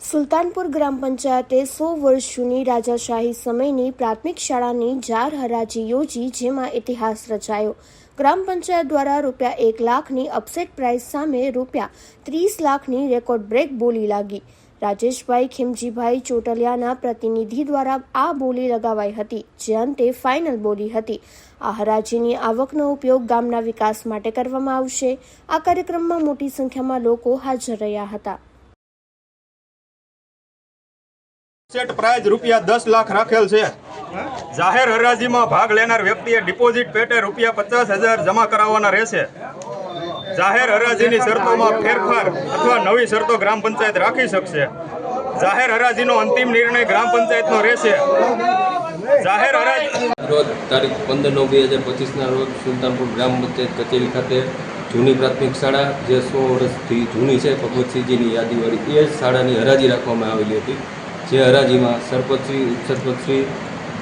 સુલતાનપુર ગ્રામ પંચાયતે સો વર્ષ જૂની રાજાશાહી સમયની પ્રાથમિક શાળાની જાર હરાજી યોજી, જેમાં ઇતિહાસ રચાયો. ગ્રામ પંચાયત દ્વારા રૂપિયા એક લાખની અપસેટ પ્રાઇસ સામે રૂપિયા ત્રીસ લાખની રેકોર્ડ બ્રેક બોલી લાગી. રાજેશભાઈ ખીમજીભાઈ ચોટલિયાના પ્રતિનિધિ દ્વારા આ બોલી લગાવાઈ હતી, જે અંતે ફાઇનલ બોલી હતી. આ હરાજીની આવકનો ઉપયોગ ગામના વિકાસ માટે કરવામાં આવશે. આ કાર્યક્રમમાં મોટી સંખ્યામાં લોકો હાજર રહ્યા હતા. સેટ પ્રાઇઝ રૂપિયા દસ લાખ રાખેલ છે. જાહેર હરાજીમાં ભાગ લેનાર વ્યક્તિએ ડિપોઝિટ પેટે રૂપિયા પચાસ હજાર જમા કરાવવાના રહેશે. જાહેર હરાજીની શરતોમાં ફેરફાર અથવા નવી શરતો ગ્રામ પંચાયત રાખી શકશે. જાહેર હરાજીનો અંતિમ નિર્ણય ગ્રામ પંચાયતનો રહેશે. જાહેર હરાજી રોજ તારીખ પંદર નવ બે હજાર પચીસના રોજ સુલતાનપુર ગ્રામ પંચાયત કચેરી ખાતે જૂની પ્રાથમિક શાળા, જે સો વર્ષથી જૂની છે, ભગવતસિંહજીની યાદીવાળી એ જ શાળાની હરાજી રાખવામાં આવેલી હતી. જે હરાજીમાં સરપંચશ્રી, ઉપસરપંચશ્રી,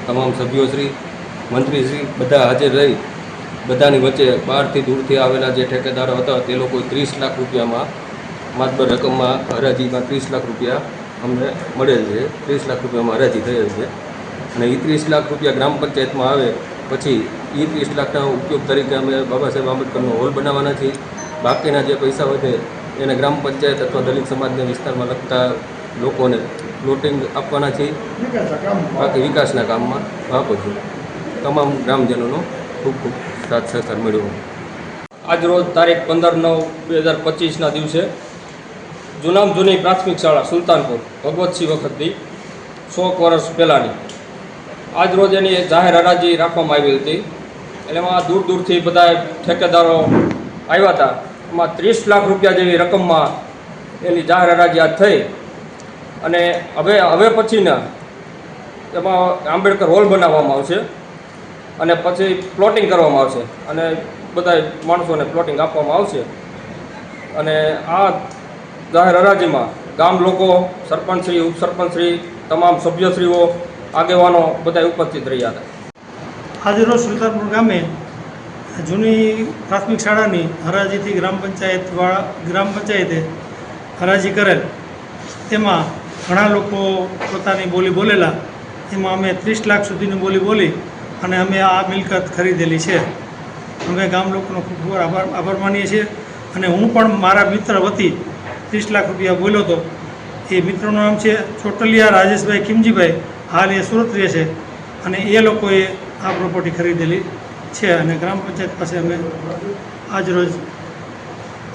તમામ સભ્યોશ્રી, મંત્રીશ્રી બધા હાજર રહી, બધાની વચ્ચે બહારથી દૂરથી આવેલા જે ઠેકેદારો હતા, તે લોકોએ ત્રીસ લાખ રૂપિયામાં માતબર રકમમાં હરાજીમાં ત્રીસ લાખ રૂપિયા અમને મળેલ છે. ત્રીસ લાખ રૂપિયામાં હરાજી થયેલ છે. અને એ ત્રીસ લાખ રૂપિયા ગ્રામ પંચાયતમાં આવે, પછી એ ત્રીસ લાખના ઉપયોગ તરીકે અમે બાબા સાહેબ આંબેડકરનો હોલ બનાવવાના છીએ. બાકીના જે પૈસા વધે એને ગ્રામ પંચાયત અથવા દલિત સમાજના વિસ્તારમાં લગતા લોકોને પ્લોટિંગ આપવાના છે. બાકી વિકાસના કામમાં વાપરું છું. તમામ ગ્રામજનોનો ખૂબ ખૂબ સાથ સહકાર મળ્યો આજરોજ તારીખ પંદર નવ બે હજાર પચીસના દિવસે જૂનામ જૂની પ્રાથમિક શાળા સુલતાનપુર ભગવતસિંહ વખતની સો વર્ષ પહેલાંની. આજરોજ એની જાહેર હરાજી રાખવામાં આવી હતી. એમાં દૂર દૂરથી બધા ઠેકેદારો આવ્યા હતા. એમાં ત્રીસ લાખ રૂપિયા જેવી રકમમાં એની જાહેર હરાજી આજ થઈ. અને હવે હવે પછીના એમાં આંબેડકર હોલ બનાવવામાં આવશે અને પછી પ્લોટિંગ કરવામાં આવશે અને બધા માણસોને પ્લોટિંગ આપવામાં આવશે. અને આ જાહેર હરાજીમાં ગામ લોકો, સરપંચશ્રી, ઉપસરપંચશ્રી, તમામ સભ્યશ્રીઓ, આગેવાનો બધા ઉપસ્થિત રહ્યા હતા. આજરોજ સુલતાનપુર ગામે. જૂની પ્રાથમિક શાળાની હરાજીથી ગ્રામ પંચાયત ગ્રામ પંચાયતે હરાજી કરેલ. તેમાં ઘણા લોકો પોતાની બોલી બોલેલા. એમાં અમે ત્રીસ લાખ સુધીની બોલી બોલી અને અમે આ મિલકત ખરીદેલી છે. અમે ગામ લોકોનો ખૂબ ખૂબ આભાર આભાર માનીએ છીએ. અને હું પણ મારા મિત્ર વતી ત્રીસ લાખ રૂપિયા બોલ્યો હતો. એ મિત્રનું નામ છે ચોટલિયા રાજેશભાઈ કિમજીભાઈ. હાલ એ સુરત રહે છે અને એ લોકોએ આ પ્રોપર્ટી ખરીદેલી છે અને ગ્રામ પંચાયત પાસે અમે આજરોજ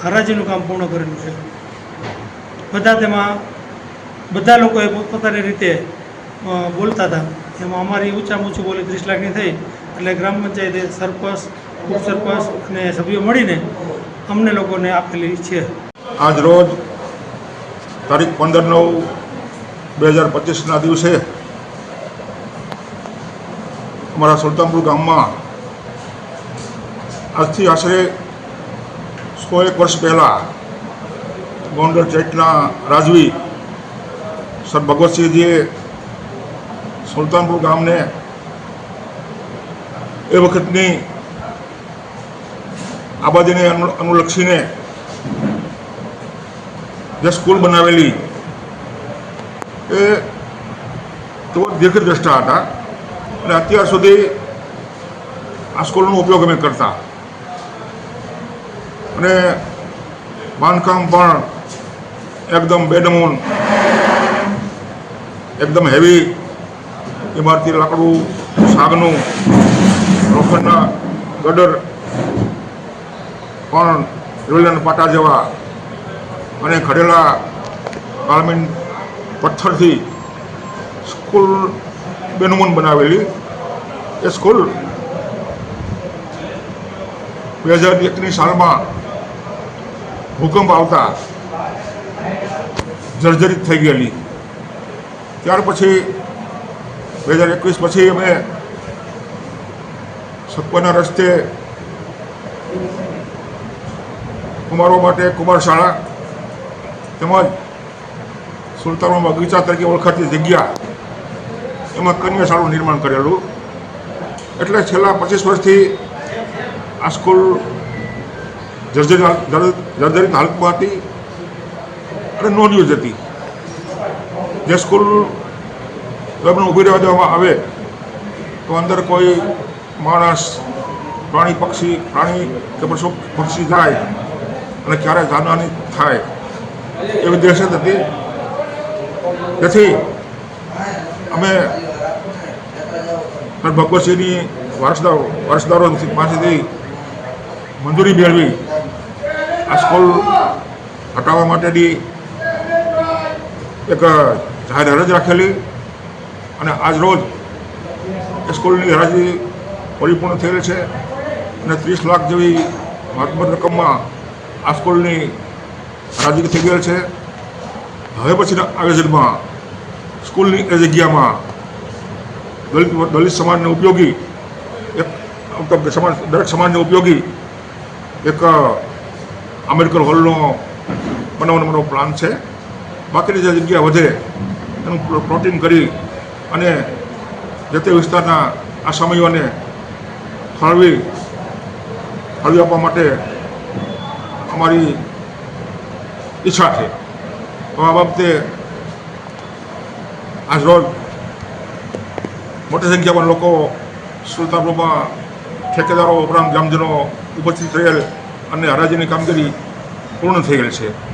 હરાજીનું કામ પૂર્ણ કરેલું છે. બધા તેમાં બધા લોકોએ પોતપોતાની રીતે બોલતા હતા. એમાં અમારી ઊંચામાં ઊંચી બોલી ત્રીસ લાખની થઈ એટલે ગ્રામ પંચાયતે સરપંચ ઉપસરપંચ અને સભ્યો મળીને અમને લોકોને આપેલી છે. આજ રોજ તારીખ પંદર નવ બે હજાર પચીસના દિવસે અમારા સુલતાનપુર ગામમાં આજથી આશરે સો એક વર્ષ પહેલાં ગોંડલ ચેટના રાજવી સર ભગવતસિંહજીએ સુલતાનપુર ગામને એ વખતની આબાદીને અનુલક્ષીને જે સ્કૂલ બનાવેલી એ તો દીર્ઘદ્રષ્ટા હતા અને અત્યાર સુધી આ સ્કૂલનો ઉપયોગ અમે કરતા. અને બાંધકામ પણ એકદમ બેડમૂન એકદમ હેવી ઇમારતી લાકડું, સાગનું, લોખંડના ગડર, પણ રેલન પાટા જેવા અને ઘડેલા કાળમીન પથ્થરથી સ્કૂલ બેનમૂન બનાવેલી. એ સ્કૂલ બે હજાર એકની સાલમાં ભૂકંપ આવતા જર્જરિત થઈ ગયેલી. ત્યાર પછી બે હજાર એકવીસ પછી અમે સપના રસ્તે કુમારો માટે કુમાર શાળા તેમજ સુલતાનો બગીચા તરીકે ઓળખાતી જગ્યા એમાં કન્યા શાળાનું નિર્માણ કરેલું. એટલે છેલ્લા પચીસ વર્ષથી આ સ્કૂલ જર્જરિત હાલ- જર્જરિત હાલતમાં હતી અને નોન યુઝ હતી. જે સ્કૂલ લગ્ન ઊભી રહેવા દેવામાં આવે, તો અંદર કોઈ માણસ, પ્રાણી, પક્ષી, પ્રાણી કે પશુ પક્ષી થાય અને ક્યારે જાનહાની થાય, એવી દહેશત હતી. તેથી અમે ભગવતસિંહની વારસદારો વારસદારો પાસેથી મંજૂરી મેળવી. આ સ્કૂલ હટાવવા માટેની એક જાહેર હરજ રાખેલી અને આજ રોજ એ સ્કૂલની હરાજી પરિપૂર્ણ થયેલી છે અને ત્રીસ લાખ જેવી મહત્તમ રકમમાં આ સ્કૂલની હરાજી થઈ ગયેલ છે. હવે પછીના આયોજનમાં સ્કૂલની એ જગ્યામાં દલિત દલિત સમાજને ઉપયોગી એક સમાજ, દરેક સમાજને ઉપયોગી એક આંબેડકર હોલનો બનાવવાનો મારો પ્લાન છે. બાકીની જે જગ્યા વધે, એનું પ્લો- પ્લોટિંગ કરી અને જે તે વિસ્તારના આસામીઓને ફાળવી ફાળવી આપવા માટે અમારી ઈચ્છા છે. તો આ બાબતે આજરોજ મોટી સંખ્યામાં લોકો સુલતાનપુરમાં ઠેકેદારો ઉપરાંત ગ્રામજનો ઉપસ્થિત થયેલ અને હરાજીની કામગીરી પૂર્ણ થઈ ગયેલ છે.